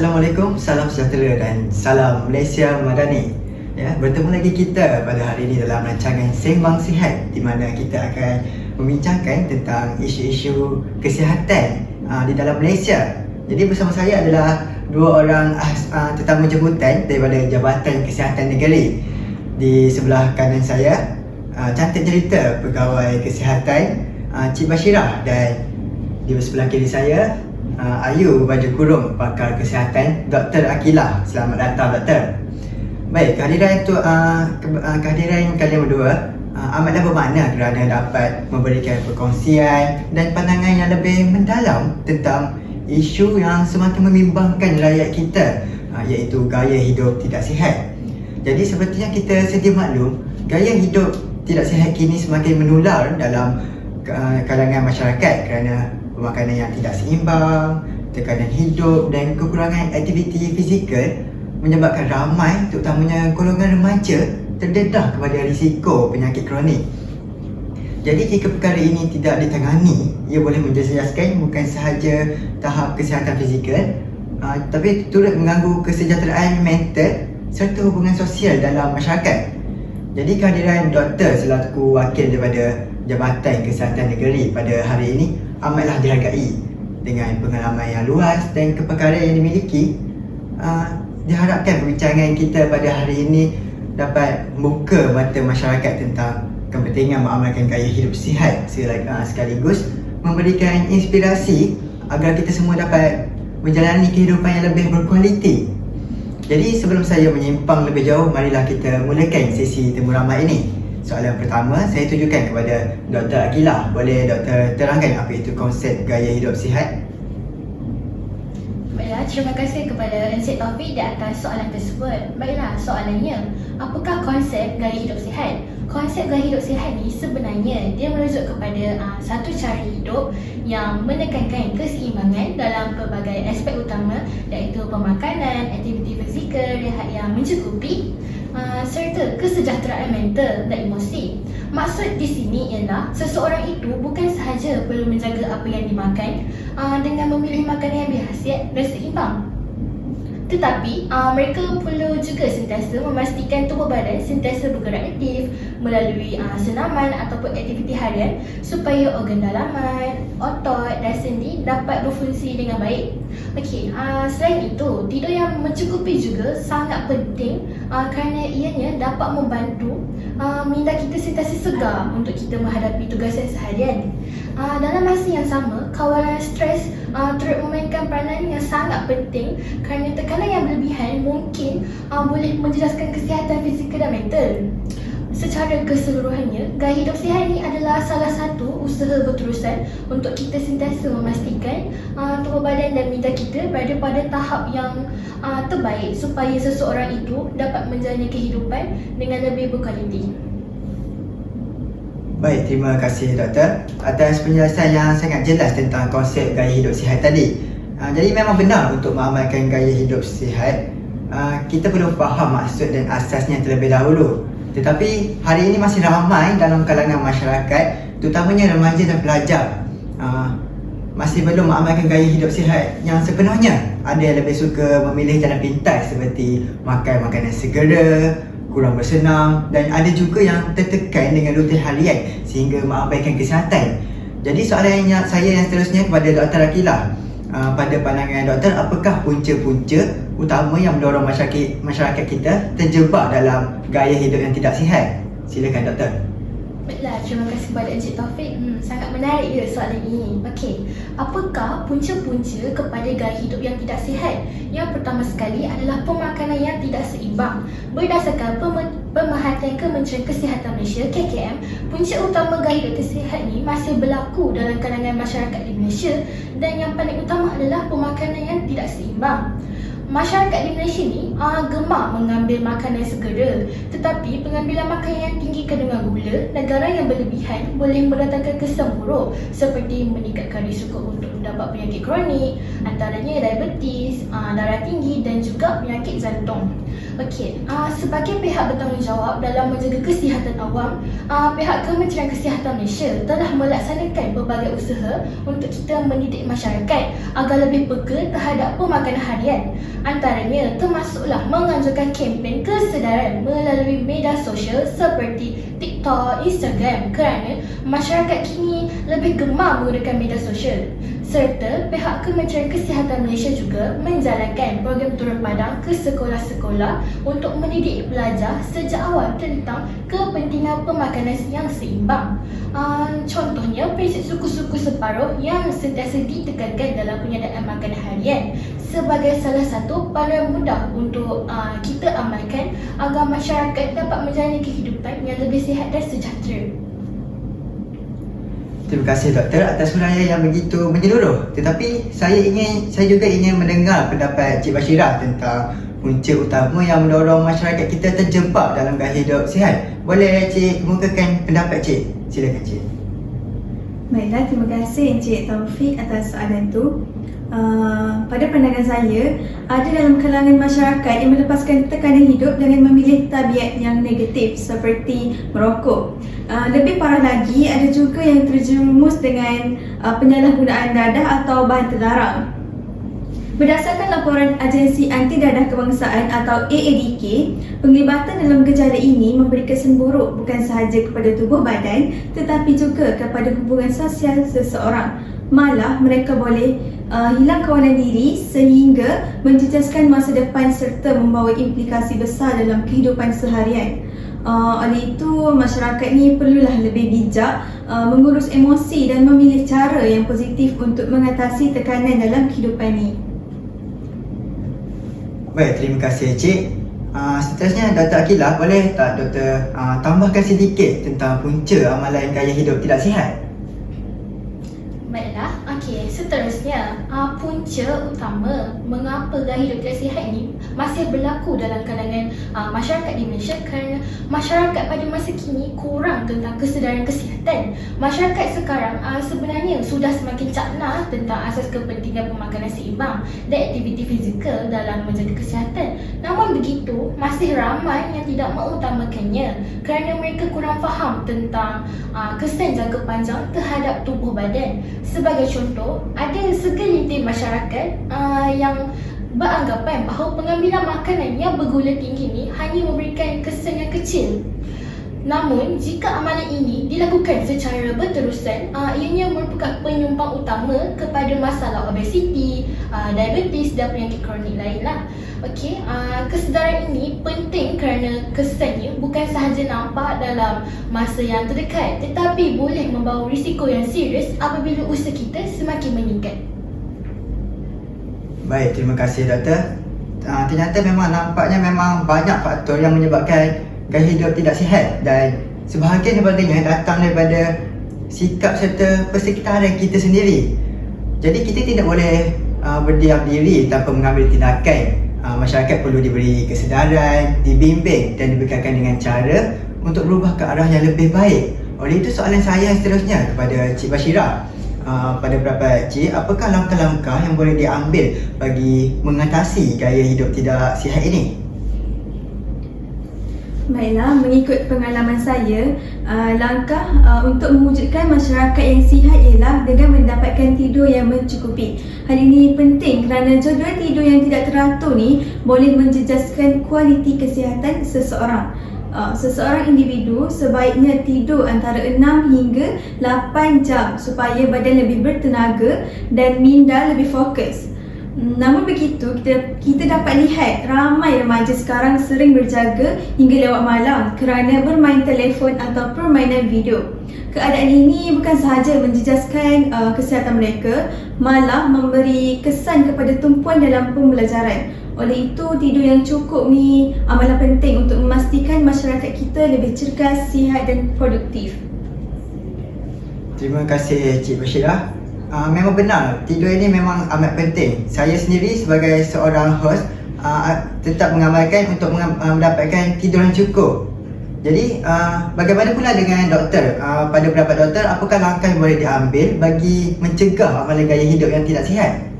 Assalamualaikum, salam sejahtera dan salam Malaysia Madani. Ya, bertemu lagi kita pada hari ini dalam rancangan Sembang Sihat di mana kita akan membincangkan tentang isu-isu kesihatan uh, di dalam Malaysia. Jadi bersama saya adalah dua orang uh, tetamu jemputan daripada Jabatan Kesihatan Negeri. Di sebelah kanan saya, uh, cantik cerita pegawai kesihatan uh, Cik Bashirah dan di sebelah kiri saya uh, Ayu Baju Kurung pakar kesihatan Dr. Akilah. Selamat datang doktor. Baik, kehadiran itu uh, ke, uh, kehadiran kalian berdua uh, amatlah bermakna kerana dapat memberikan perkongsian dan pandangan yang lebih mendalam tentang isu yang semakin membimbangkan rakyat kita uh, iaitu gaya hidup tidak sihat. Jadi seperti yang kita sedia maklum, gaya hidup tidak sihat kini semakin menular dalam uh, kalangan masyarakat kerana pemakanan yang tidak seimbang, tekanan hidup dan kekurangan aktiviti fizikal menyebabkan ramai terutamanya golongan remaja terdedah kepada risiko penyakit kronik. Jadi jika perkara ini tidak ditangani, ia boleh menjejaskan bukan sahaja tahap kesihatan fizikal uh, tapi turut mengganggu kesejahteraan mental serta hubungan sosial dalam masyarakat. Jadi kehadiran doktor selaku wakil daripada Jabatan Kesihatan Negeri pada hari ini amatlah dihargai dengan pengalaman yang luas dan kepakaran yang dimiliki uh, diharapkan perbincangan kita pada hari ini dapat membuka mata masyarakat tentang kepentingan mengamalkan gaya hidup sihat uh, sekaligus memberikan inspirasi agar kita semua dapat menjalani kehidupan yang lebih berkualiti. Jadi sebelum saya menyimpang lebih jauh, marilah kita mulakan sesi temu ramai ini. Soalan pertama saya tujukan kepada Dr. Akilah. Boleh Dr. terangkan apa itu konsep gaya hidup sihat? Baiklah, terima kasih kepada Encik Taufik di atas soalan tersebut. Baiklah, soalannya, apakah konsep gaya hidup sihat? Konsep gaya hidup sihat ni sebenarnya dia merujuk kepada uh, satu cara hidup yang menekankan keseimbangan dalam pelbagai aspek utama iaitu pemakanan, aktiviti fizikal, rehat yang mencukupi, uh, serta kesejahteraan mental dan emosi. Maksud di sini ialah seseorang itu bukan sahaja perlu menjaga apa yang dimakan uh, dengan memilih makanan yang berhasiat dan seimbang. Tetapi uh, mereka perlu juga sentiasa memastikan tubuh badan sentiasa bergerak aktif melalui uh, senaman ataupun aktiviti harian supaya organ dalaman, otot dan sendi dapat berfungsi dengan baik. Okey, uh, selain itu, tidur yang mencukupi juga sangat penting uh, kerana ianya dapat membantu uh, minda kita sentiasa segar untuk kita menghadapi tugasan seharian. Uh, dalam masa yang sama, kawalan stres uh, turut memainkan peranan yang sangat penting kerana tekanan yang berlebihan mungkin uh, boleh menjejaskan kesihatan fizikal dan mental. Secara keseluruhannya, gaya hidup sihat ini adalah salah satu usaha berterusan untuk kita sentiasa memastikan uh, tubuh badan dan minda kita berada pada tahap yang uh, terbaik supaya seseorang itu dapat menjalani kehidupan dengan lebih berkualiti. Baik, terima kasih doktor atas penjelasan yang sangat jelas tentang konsep gaya hidup sihat tadi. Uh, jadi memang benar untuk mengamalkan gaya hidup sihat, uh, kita perlu faham maksud dan asasnya terlebih dahulu. Tetapi hari ini masih ramai dalam kalangan masyarakat, terutamanya remaja dan pelajar, uh, masih belum mengamalkan gaya hidup sihat yang sepenuhnya. Ada yang lebih suka memilih jalan pintas seperti makan makanan segera, kurang bersenam dan ada juga yang tertekan dengan rutin harian sehingga mengabaikan kesihatan. Jadi soalan yang saya yang seterusnya kepada Dr. Akilah. Uh, pada pandangan doktor, apakah punca-punca utama yang mendorong masyarakat, masyarakat kita terjebak dalam gaya hidup yang tidak sihat? Silakan doktor. Baiklah, terima kasih kepada Encik Taufik. Hmm, sangat menarik ya soalan ini. Okey, apakah punca-punca kepada gaya hidup yang tidak sihat? Yang pertama sekali adalah pemakanan yang tidak seimbang. Berdasarkan pem- Pemerhatian Kementerian Kesihatan Malaysia KKM, punca utama gaya hidup sihat ni masih berlaku dalam kalangan masyarakat di Malaysia dan yang paling utama adalah pemakanan yang tidak seimbang. Masyarakat di Malaysia ni uh, gemar mengambil makanan segera. Tetapi pengambilan makanan yang tinggi kandungan gula negara yang berlebihan boleh mendatangkan kesan buruk seperti meningkatkan risiko untuk mendapat penyakit kronik antaranya diabetes, uh, darah tinggi dan juga penyakit jantung. Okey, uh, sebagai pihak bertanggungjawab dalam menjaga kesihatan awam, uh, pihak Kementerian Kesihatan Malaysia telah melaksanakan berbagai usaha untuk kita mendidik masyarakat agar lebih peka terhadap pemakanan harian. Antaranya termasuklah menganjurkan kempen kesedaran melalui media sosial seperti TikTok, Instagram kerana masyarakat kini lebih gemar menggunakan media sosial. Serta pihak Kementerian Kesihatan Malaysia juga menjalankan program turun padang ke sekolah-sekolah untuk mendidik pelajar sejak awal tentang kepentingan pemakanan yang seimbang. Uh, contohnya prinsip suku-suku separuh yang sentiasa ditekankan dalam penyediaan makanan harian sebagai salah satu panduan mudah untuk uh, kita amalkan agar masyarakat dapat menjalani kehidupan yang lebih sihat dan sejahtera. Terima kasih doktor atas huraian yang begitu menyeluruh. Tetapi saya ingin saya juga ingin mendengar pendapat Cik Bashira tentang punca utama yang mendorong masyarakat kita terjebak dalam gaya hidup sihat. Boleh Cik kemukakan pendapat Cik? Silakan Cik. Baiklah, terima kasih Encik Taufik atas soalan itu. Uh, pada pandangan saya, ada dalam kalangan masyarakat yang melepaskan tekanan hidup dengan memilih tabiat yang negatif seperti merokok. Uh, lebih parah lagi, ada juga yang terjerumus dengan uh, penyalahgunaan dadah atau bahan terlarang. Berdasarkan laporan Agensi Anti Dadah Kebangsaan atau AADK, penglibatan dalam gejala ini memberi kesan buruk bukan sahaja kepada tubuh badan tetapi juga kepada hubungan sosial seseorang. Malah mereka boleh uh, hilang kawanan diri sehingga menjejaskan masa depan serta membawa implikasi besar dalam kehidupan seharian. Uh, oleh itu, masyarakat ni perlulah lebih bijak uh, mengurus emosi dan memilih cara yang positif untuk mengatasi tekanan dalam kehidupan ni. Baik, terima kasih Cik. Uh, seterusnya Dr. Akilah boleh tak Doktor uh, tambahkan sedikit tentang punca amalan gaya hidup tidak sihat? Baiklah, okey. Seterusnya, uh, punca utama mengapa gaya hidup tidak sihat ini masih berlaku dalam kalangan uh, masyarakat di Malaysia kerana masyarakat pada masa kini kurang tentang kesedaran kesihatan. Masyarakat sekarang uh, sebenarnya sudah semakin cakna tentang asas kepentingan pemakanan seimbang dan aktiviti fizikal dalam menjaga kesihatan. Namun begitu, masih ramai yang tidak mengutamakannya kerana mereka kurang faham tentang uh, kesan jangka panjang terhadap tubuh badan. Sebagai contoh, ada segelintir masyarakat uh, yang beranggapan bahawa pengambilan makanan yang bergula tinggi ni hanya memberikan kesan yang kecil. Namun, jika amalan ini dilakukan secara berterusan, uh, ianya merupakan penyumbang utama kepada masalah obesiti, uh, diabetes dan penyakit kronik lainlah. Okey, uh, kesedaran ini penting kerana kesannya bukan sahaja nampak dalam masa yang terdekat tetapi boleh membawa risiko yang serius apabila usia kita semakin meningkat. Baik, terima kasih doktor. Uh, ternyata memang nampaknya memang banyak faktor yang menyebabkan gaya hidup tidak sihat dan sebahagian daripadanya datang daripada sikap serta persekitaran kita sendiri. Jadi kita tidak boleh uh, berdiam diri tanpa mengambil tindakan. Uh, masyarakat perlu diberi kesedaran, dibimbing dan dibekalkan dengan cara untuk berubah ke arah yang lebih baik. Oleh itu soalan saya seterusnya kepada Cik Bashira. Uh, pada beberapa cik, apakah langkah-langkah yang boleh diambil bagi mengatasi gaya hidup tidak sihat ini? Baiklah, mengikut pengalaman saya, uh, langkah uh, untuk mewujudkan masyarakat yang sihat ialah dengan mendapatkan tidur yang mencukupi. Hal ini penting kerana jadual tidur yang tidak teratur ni boleh menjejaskan kualiti kesihatan seseorang. Uh, seseorang individu sebaiknya tidur antara 6 hingga 8 jam supaya badan lebih bertenaga dan minda lebih fokus. Namun begitu, kita kita dapat lihat ramai remaja sekarang sering berjaga hingga lewat malam kerana bermain telefon atau permainan video. Keadaan ini bukan sahaja menjejaskan uh, kesihatan mereka, malah memberi kesan kepada tumpuan dalam pembelajaran. Oleh itu, tidur yang cukup ni amalan penting untuk memastikan kita lebih cergas, sihat dan produktif. Terima kasih Cik Bashirah. Uh, memang benar, tidur ini memang amat penting. Saya sendiri sebagai seorang host uh, tetap mengamalkan untuk mendapatkan tidur yang cukup. Jadi uh, bagaimana pula dengan doktor? Uh, pada pendapat doktor, apakah langkah yang boleh diambil bagi mencegah amalan gaya hidup yang tidak sihat?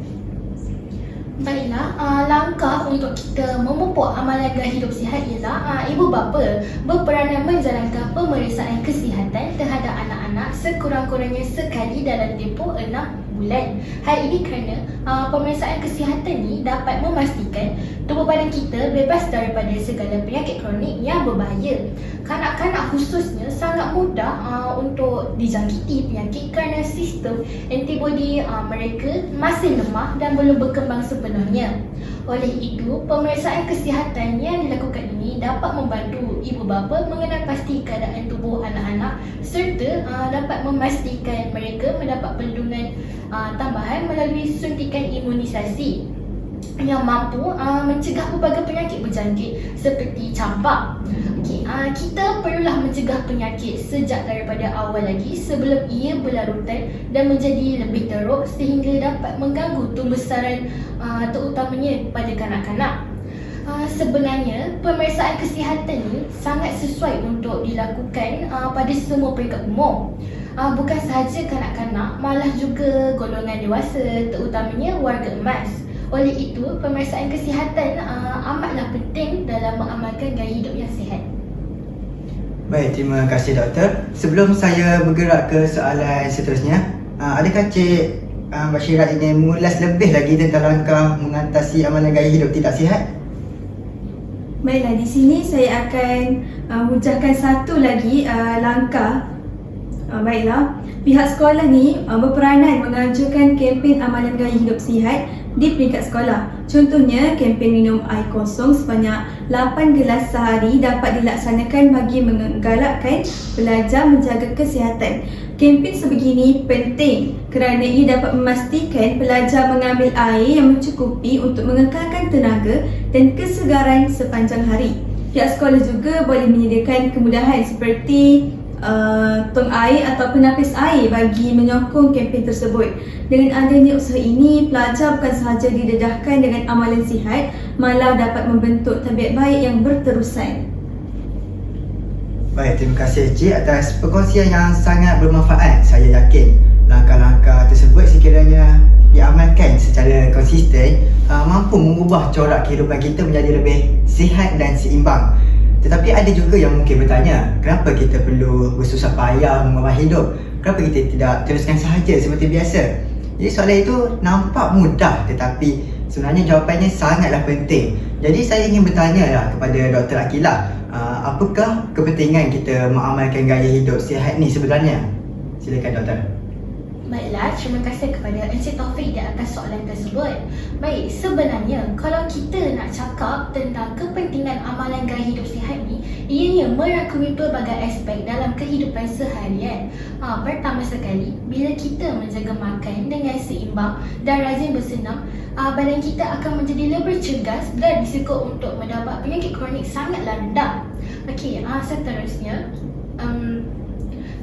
Baiklah, uh, langkah untuk kita memupuk amalan gaya hidup sihat ialah uh, ibu bapa berperanan menjalankan pemeriksaan kesihatan terhadap anak-anak sekurang-kurangnya sekali dalam tempoh 6 bulan. Hal ini kerana uh, pemeriksaan kesihatan ni dapat memastikan tubuh badan kita bebas daripada segala penyakit kronik yang berbahaya. Kanak-kanak khususnya sangat mudah uh, untuk dijangkiti penyakit kerana sistem antibodi uh, mereka masih lemah dan belum berkembang sepenuhnya. Oleh itu, pemeriksaan kesihatan yang dilakukan ini dapat membantu ibu bapa mengenal pasti keadaan tubuh anak-anak serta uh, dapat memastikan mereka mendapat perlindungan uh, tambahan melalui suntikan imunisasi yang mampu uh, mencegah pelbagai penyakit berjangkit seperti campak. Uh, kita perlulah mencegah penyakit sejak daripada awal lagi sebelum ia berlarutan dan menjadi lebih teruk sehingga dapat mengganggu tumbesaran uh, terutamanya pada kanak-kanak. Uh, sebenarnya pemeriksaan kesihatan ni sangat sesuai untuk dilakukan uh, pada semua peringkat umur. Uh, bukan sahaja kanak-kanak, malah juga golongan dewasa terutamanya warga emas. Oleh itu, pemeriksaan kesihatan uh, amatlah penting dalam mengamalkan gaya hidup yang sihat. Baik, terima kasih doktor. Sebelum saya bergerak ke soalan seterusnya, uh, adakah Cik uh, Bashirat ingin mengulas lebih lagi tentang langkah mengatasi amalan gaya hidup tidak sihat? Baiklah, di sini saya akan uh, hujahkan satu lagi uh, langkah. Uh, baiklah, pihak sekolah ni uh, berperanan menganjurkan kempen amalan gaya hidup sihat di peringkat sekolah. Contohnya, kempen minum air kosong sebanyak 8 gelas sehari dapat dilaksanakan bagi menggalakkan pelajar menjaga kesihatan. Kempen sebegini penting kerana ia dapat memastikan pelajar mengambil air yang mencukupi untuk mengekalkan tenaga dan kesegaran sepanjang hari. Pihak sekolah juga boleh menyediakan kemudahan seperti uh, tong air atau penapis air bagi menyokong kempen tersebut. Dengan adanya usaha ini, pelajar bukan sahaja didedahkan dengan amalan sihat, malah dapat membentuk tabiat baik yang berterusan. Baik, terima kasih Cik atas perkongsian yang sangat bermanfaat. Saya yakin langkah-langkah tersebut sekiranya diamalkan secara konsisten uh, mampu mengubah corak kehidupan kita menjadi lebih sihat dan seimbang. Tetapi ada juga yang mungkin bertanya, kenapa kita perlu bersusah payah mengubah hidup? Kenapa kita tidak teruskan sahaja seperti biasa? Jadi soalan itu nampak mudah tetapi sebenarnya jawapannya sangatlah penting. Jadi saya ingin bertanya lah kepada Dr. Akilah, uh, apakah kepentingan kita mengamalkan gaya hidup sihat ni sebenarnya? Silakan doktor. Baiklah, terima kasih kepada Encik Taufik di atas soalan tersebut. Baik, sebenarnya kalau kita nak cakap tentang kepentingan amalan gaya hidup sihat ni, ianya merangkumi pelbagai aspek dalam kehidupan seharian. Ha, pertama sekali, bila kita menjaga makan dengan seimbang dan rajin bersenam, ha, badan kita akan menjadi lebih cergas dan risiko untuk mendapat penyakit kronik sangatlah rendah. Okey, ha, seterusnya, um,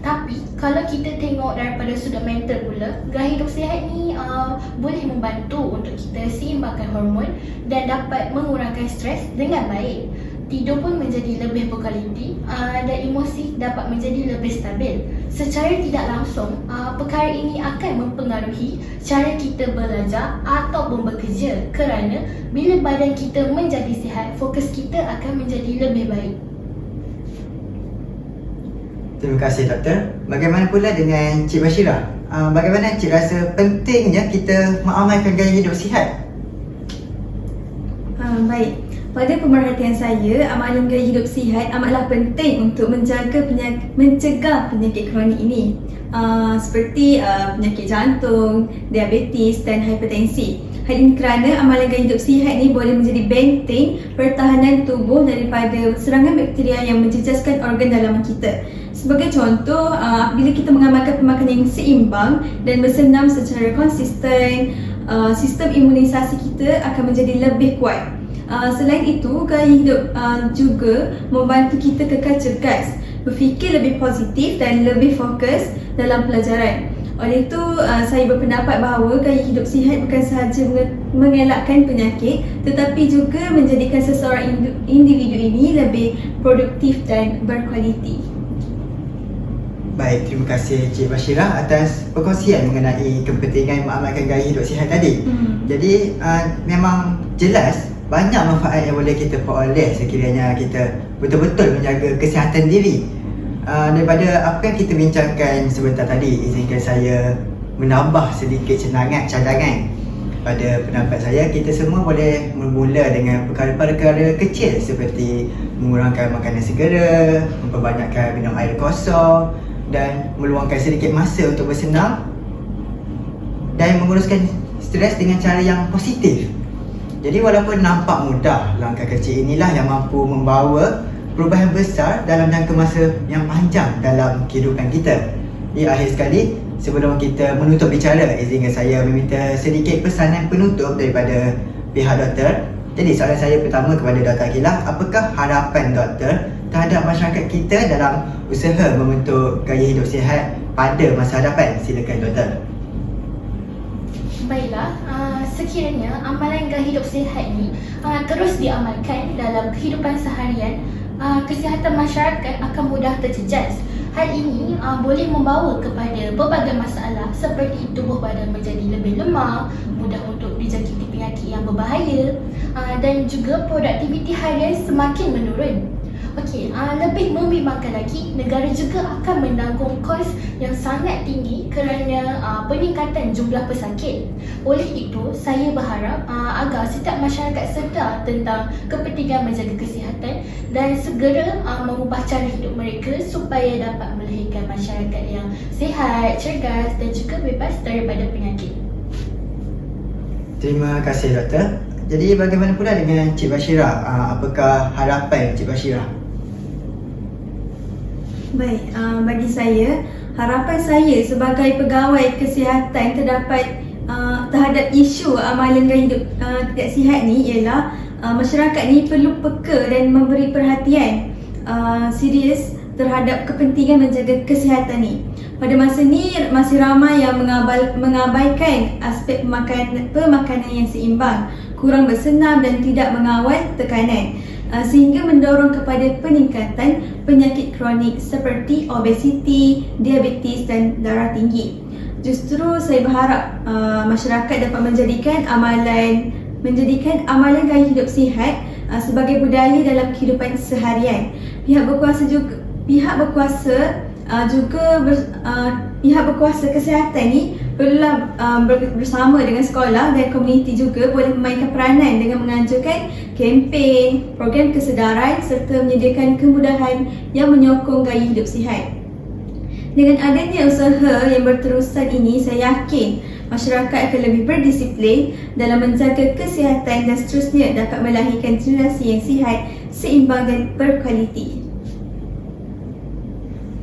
tapi kalau kita tengok daripada sudut mental pula, gaya hidup sihat ni uh, boleh membantu untuk kita seimbangkan hormon dan dapat mengurangkan stres dengan baik. Tidur pun menjadi lebih berkualiti uh, dan emosi dapat menjadi lebih stabil. Secara tidak langsung, uh, perkara ini akan mempengaruhi cara kita belajar ataupun bekerja kerana bila badan kita menjadi sihat, fokus kita akan menjadi lebih baik. Terima kasih doktor. Bagaimana pula dengan Cik Bashira? Uh, bagaimana Cik rasa pentingnya kita mengamalkan gaya hidup sihat? Ha, baik. Pada pemerhatian saya, amalan gaya hidup sihat amatlah penting untuk menjaga penyakit, mencegah penyakit kronik ini. Uh, seperti uh, penyakit jantung, diabetes dan hipertensi. Hal ini kerana amalan gaya hidup sihat ni boleh menjadi benteng pertahanan tubuh daripada serangan bakteria yang menjejaskan organ dalaman kita. Sebagai contoh, uh, apabila kita mengamalkan pemakanan yang seimbang dan bersenam secara konsisten, uh, sistem imunisasi kita akan menjadi lebih kuat. Uh, selain itu, gaya hidup uh, juga membantu kita kekal cergas, berfikir lebih positif dan lebih fokus dalam pelajaran. Oleh itu, uh, saya berpendapat bahawa gaya hidup sihat bukan sahaja menge- mengelakkan penyakit tetapi juga menjadikan seseorang individu ini lebih produktif dan berkualiti. Baik, terima kasih Cik Bashira atas perkongsian mengenai kepentingan mengamalkan gaya hidup sihat tadi. Hmm. Jadi uh, memang jelas banyak manfaat yang boleh kita peroleh sekiranya kita betul-betul menjaga kesihatan diri. Uh, daripada apa yang kita bincangkan sebentar tadi, izinkan saya menambah sedikit cenangan cadangan. Pada pendapat saya, kita semua boleh bermula dengan perkara-perkara kecil seperti mengurangkan makanan segera, memperbanyakkan minum air kosong dan meluangkan sedikit masa untuk bersenam dan menguruskan stres dengan cara yang positif. Jadi walaupun nampak mudah, langkah kecil inilah yang mampu membawa perubahan besar dalam jangka masa yang panjang dalam kehidupan kita. Di akhir sekali, sebelum kita menutup bicara, izinkan saya meminta sedikit pesanan penutup daripada pihak doktor. Jadi soalan saya pertama kepada Dr. Akilah, apakah harapan doktor terhadap masyarakat kita dalam usaha membentuk gaya hidup sihat pada masa hadapan? Silakan doktor. Baiklah, uh, sekiranya amalan gaya hidup sihat ni uh, terus diamalkan dalam kehidupan seharian, uh, kesihatan masyarakat akan mudah terjejas. Hal ini uh, boleh membawa kepada pelbagai masalah seperti tubuh badan menjadi lebih lemah, mudah untuk dijangkiti penyakit yang berbahaya uh, dan juga produktiviti harian semakin menurun. Okey, uh, lebih membimbangkan lagi, negara juga akan menanggung kos yang sangat tinggi kerana uh, peningkatan jumlah pesakit. Oleh itu, saya berharap uh, agar setiap masyarakat sedar tentang kepentingan menjaga kesihatan dan segera uh, mengubah cara hidup mereka supaya dapat melahirkan masyarakat yang sihat, cergas dan juga bebas daripada penyakit. Terima kasih doktor. Jadi bagaimana pula dengan Cik Bashira? Uh, apakah harapan Cik Bashira? Baik, uh, bagi saya, harapan saya sebagai pegawai kesihatan terdapat uh, terhadap isu amalan gaya hidup uh, tidak sihat ni ialah uh, masyarakat ni perlu peka dan memberi perhatian uh, serius terhadap kepentingan menjaga kesihatan ni. Pada masa ni masih ramai yang mengabal, mengabaikan aspek pemakanan, pemakanan yang seimbang, kurang bersenam dan tidak mengawal tekanan sehingga mendorong kepada peningkatan penyakit kronik seperti obesiti, diabetes dan darah tinggi. Justru saya berharap uh, masyarakat dapat menjadikan amalan menjadikan amalan gaya hidup sihat uh, sebagai budaya dalam kehidupan seharian. Pihak berkuasa juga pihak berkuasa uh, juga ber, uh, pihak berkuasa kesihatan ni perlulah uh, bersama dengan sekolah dan komuniti juga boleh memainkan peranan dengan menganjurkan kempen, program kesedaran serta menyediakan kemudahan yang menyokong gaya hidup sihat. Dengan adanya usaha yang berterusan ini, saya yakin masyarakat akan lebih berdisiplin dalam menjaga kesihatan dan seterusnya dapat melahirkan generasi yang sihat, seimbang dan berkualiti.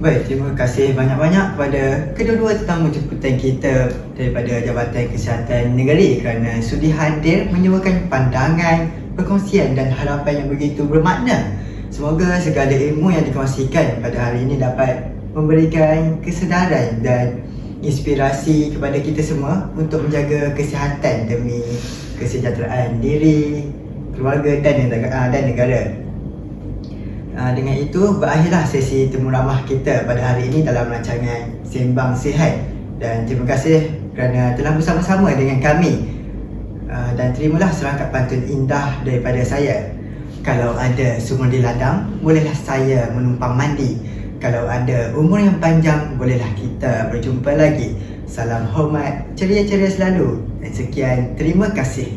Baik, terima kasih banyak-banyak kepada kedua-dua tetamu jemputan kita daripada Jabatan Kesihatan Negeri kerana sudi hadir menyuarakan pandangan, perkongsian dan harapan yang begitu bermakna. Semoga segala ilmu yang dikongsikan pada hari ini dapat memberikan kesedaran dan inspirasi kepada kita semua untuk menjaga kesihatan demi kesejahteraan diri, keluarga dan negara. Uh, dengan itu berakhirlah sesi temu ramah kita pada hari ini dalam rancangan Sembang Sihat dan terima kasih kerana telah bersama-sama dengan kami uh, dan terimalah serangkap pantun indah daripada saya. Kalau ada sumur di ladang, bolehlah saya menumpang mandi. Kalau ada umur yang panjang, bolehlah kita berjumpa lagi. Salam hormat, ceria-ceria selalu dan sekian, terima kasih.